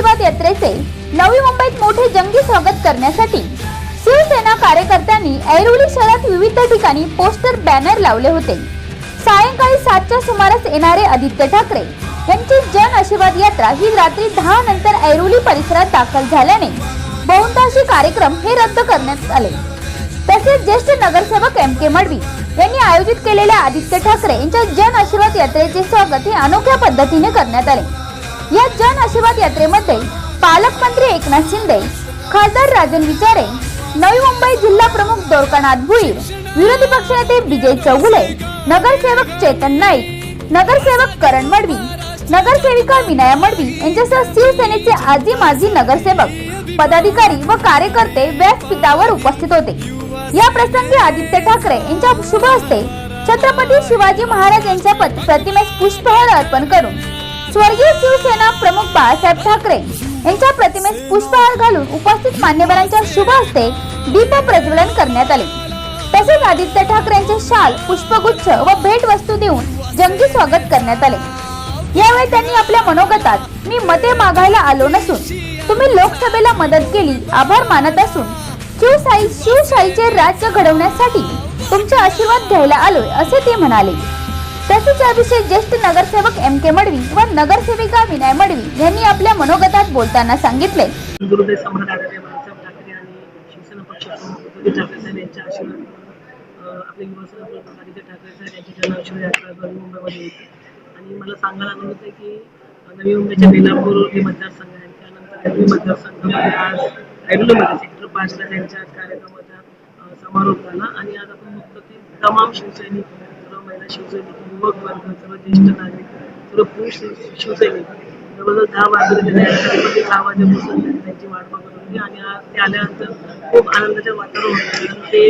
आशीर्वाद यात्रेचे नवी मुंबईत मोठे जंगी स्वागत करण्यासाठी शिवसेना कार्यकर्त्यांनी ऐरोली शहरात विविध ठिकाणी पोस्टर बॅनर लावले होते. सायंकाळी सातच्या सुमारास येणारे आदित्य ठाकरे यांची जन आशीर्वाद यात्रा ही रात्री दहा नंतर ऐरोली परिसरात दाखल झाल्याने बहुतांशी कार्यक्रम हे रद्द करण्यात आले. तसेच ज्येष्ठ नगरसेवक एम के मडवी यांनी आयोजित केलेल्या आदित्य ठाकरे यांच्या जन आशीर्वाद यात्रेचे स्वागत हे अनोख्या पद्धतीने करण्यात आले. या जन आशीर्वाद यात्रेमध्ये पालकमंत्री एकनाथ शिंदे खासदार राजन विचारे नवी मुंबई जिल्हा प्रमुख दोरकानाथ भुईर विरोधी पक्षनेते विजय चौगुले नगरसेवक चेतन नाईक नगरसेवक करण मडवी नगरसेविका विनया मडवी यांच्यासह शिवसेनेचे आजी माजी नगरसेवक पदाधिकारी व कार्यकर्ते व्यासपीठावर उपस्थित होते. या प्रसंगी आदित्य ठाकरे यांच्या शुभ हस्ते छत्रपती शिवाजी महाराज यांच्या प्रतिमेस पुष्पहार अर्पण करून स्वर्गीय शिवसेना प्रमुख बाळासाहेब ठाकरे यांच्या प्रतिमेस पुष्पहार घालून उपस्थित मान्यवरांच्या शुभ हस्ते दीप प्रज्वलन करण्यात आले. तसेच आदित्य ठाकरे यांचे शाल पुष्पगुच्छ व भेट वस्तू देऊन जंगी स्वागत करण्यात आले. यावेळी त्यांनी आपल्या मनोगतात मी मते मागायला आलो नसून तुम्ही लोकसभेला मदत केली आभार मानत असून शिवशाही शिवशाहीचे राज्य घडवण्यासाठी तुमचे आशीर्वाद घ्यायला आलोय असे ते म्हणाले. तसेच याविषयी ज्येष्ठ नगरसेवक एम के मडवी व नगरसेविका विनय मडवी यांनी आपल्या मनोगतात बोलताना सांगितले. गुरुदेव सम्राट बाळासाहेब ठाकरे आणि शिवसेना उद्धव ठाकरे साहेब यांच्या आशीर्वाद आपले युवासेना आदित्य ठाकरे साहेब यांची यात्रा नवी मुंबईमध्ये आणि मला सांगायला आनंद होतं की नवी मुंबईच्या बेलापूर हे मतदारसंघ आहे त्यानंतर ऐरोली मतदारसंघामध्ये आज ऐरोलीमध्ये सेक्टर पाचला त्यांच्या आज कार्यक्रमाचा समारोप झाला. आणि आज आपण बघतो की तमाम शिवसैनिक महिला शिवसैनिक युवक वर्ग सर्व ज्येष्ठ नागरिक सर्व पुरुष शिवसैनिक जवळजवळ दहा वाजले दहा वाजेपासून त्यांची वाट बघत होती. म्हणजे आणि आज ते आल्यानंतर खूप आनंदाचं वातावरण होतं. कारण ते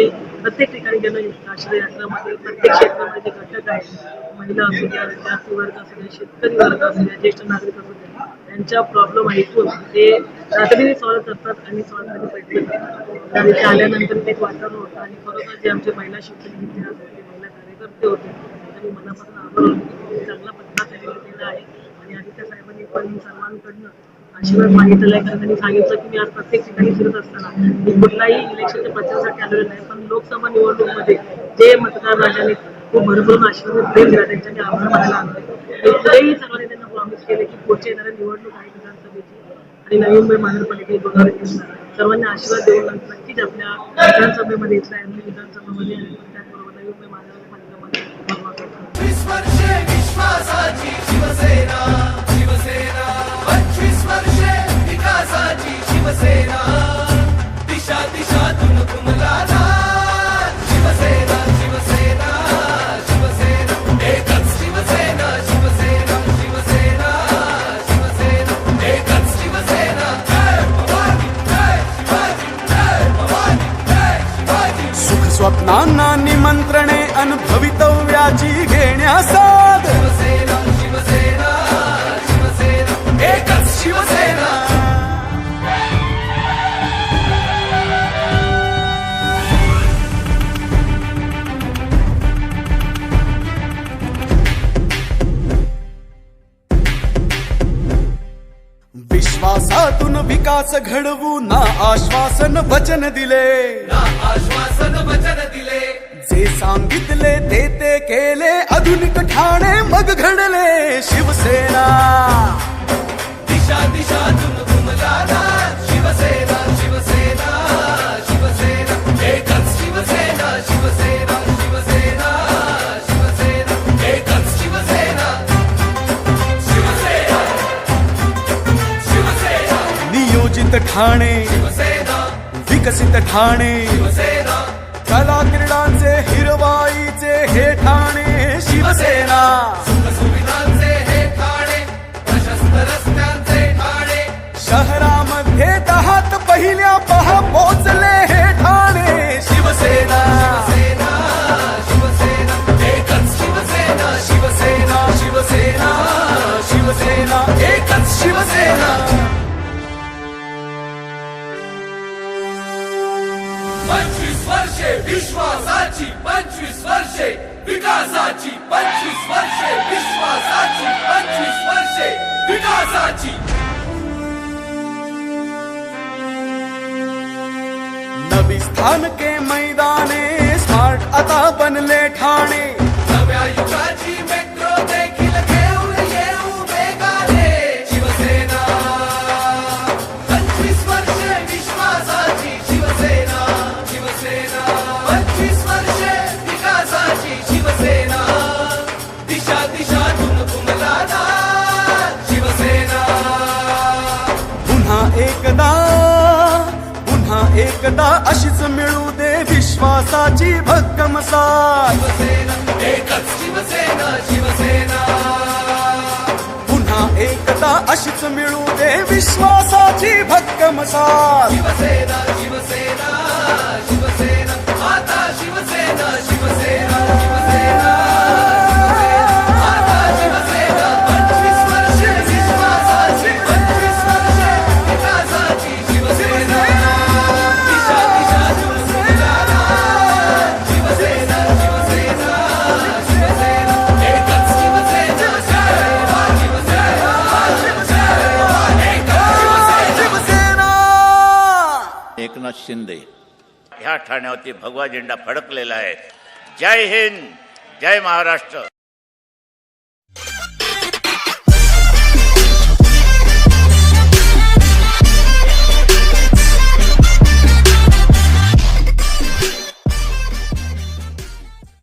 प्रत्येक ठिकाणी गेलं काशीद यात्रामध्ये प्रत्येक क्षेत्रामध्ये जे घटक आहेत महिला असू द्या विद्यार्थी वर्ग असू द्या शेतकरी वर्ग असू द्या ज्येष्ठ नागरिक असू द्या त्यांच्या प्रॉब्लेम ऐकून ते रात्रीने सॉल्व्ह करतात आणि सॉल्व्ह करण्याचा प्रयत्न करतात आणि ते आल्यानंतर ते वातावरण होतं आणि खरोखर जे आमचे महिला शिक्षण इतिहास कार्यकर्ते होते. त्यांचा मनापासून आभार चांगला पत्ता त्यांनी लिहिलेला आहे. आणि आदित्य साहेबांनी पण सर्वांकडनं आशीर्वाद मागितलेला आहे. कारण त्यांनी सांगितलं की मी आज प्रत्येक ठिकाणी फिरत असताना मी कुठलाही इलेक्शनच्या प्रचारासाठी आलेलो नाही. पण लोकसभा निवडणूकमध्ये जे मतदार राजाने खूप भरभरून आशीर्वाद प्रेम दिला त्यांच्या मी आभार मानायला आणले मी पुढेही सर्वांनी त्यांना प्रॉमिस केले की पुढच्या येणाऱ्या निवडणूक आहे विधानसभेची. आणि नवी मुंबई महानगरपालिकेची बघायला सर्वांनी आशीर्वाद देऊन नक्कीच आपल्या विधानसभेमध्ये इथल्या विधानसभेमध्ये त्याचबरोबर नवी मुंबई महानगर करतो विश्वासाची शिवसेना शिवसेना. विकास घडवू ना आश्वासन वचन दिले. आश्वासन वचन दिले. जे सांगितले ते ते केले आधुनिक ठाणे मग घडले. शिवसेना. दिशा. शिवसेना शिवसेना. ठाणे विकसित ठाणे कला क्रीडांचे हिरवाईचे हे ठाणे शिवसेना. शहरामध्ये दहात पहिल्या पहा पोचले हे ठाणे. शिवसेना. सेना शिवसेना. एकच शिवसेना. शिवसेना. शिवसेना. शिवसेना. एकच शिवसेना. विश्वासाची पंचवीस वर्षे विकासाची पंचवीस वर्षे विश्वासाची पंचवीस वर्षे विकासाची. नवी स्थानके मैदाने स्मार्ट आता बनले ठाणे. एकता अशीच मिळू दे विश्वासाची भक्कम साथ. पुन्हा एकता अशीच मिळू दे विश्वासाची भक्कम साथ. शिंदे. ह्या ठाण्यावरती भगवा झेंडा फडकलेला आहे. जय हिंद जय महाराष्ट्र.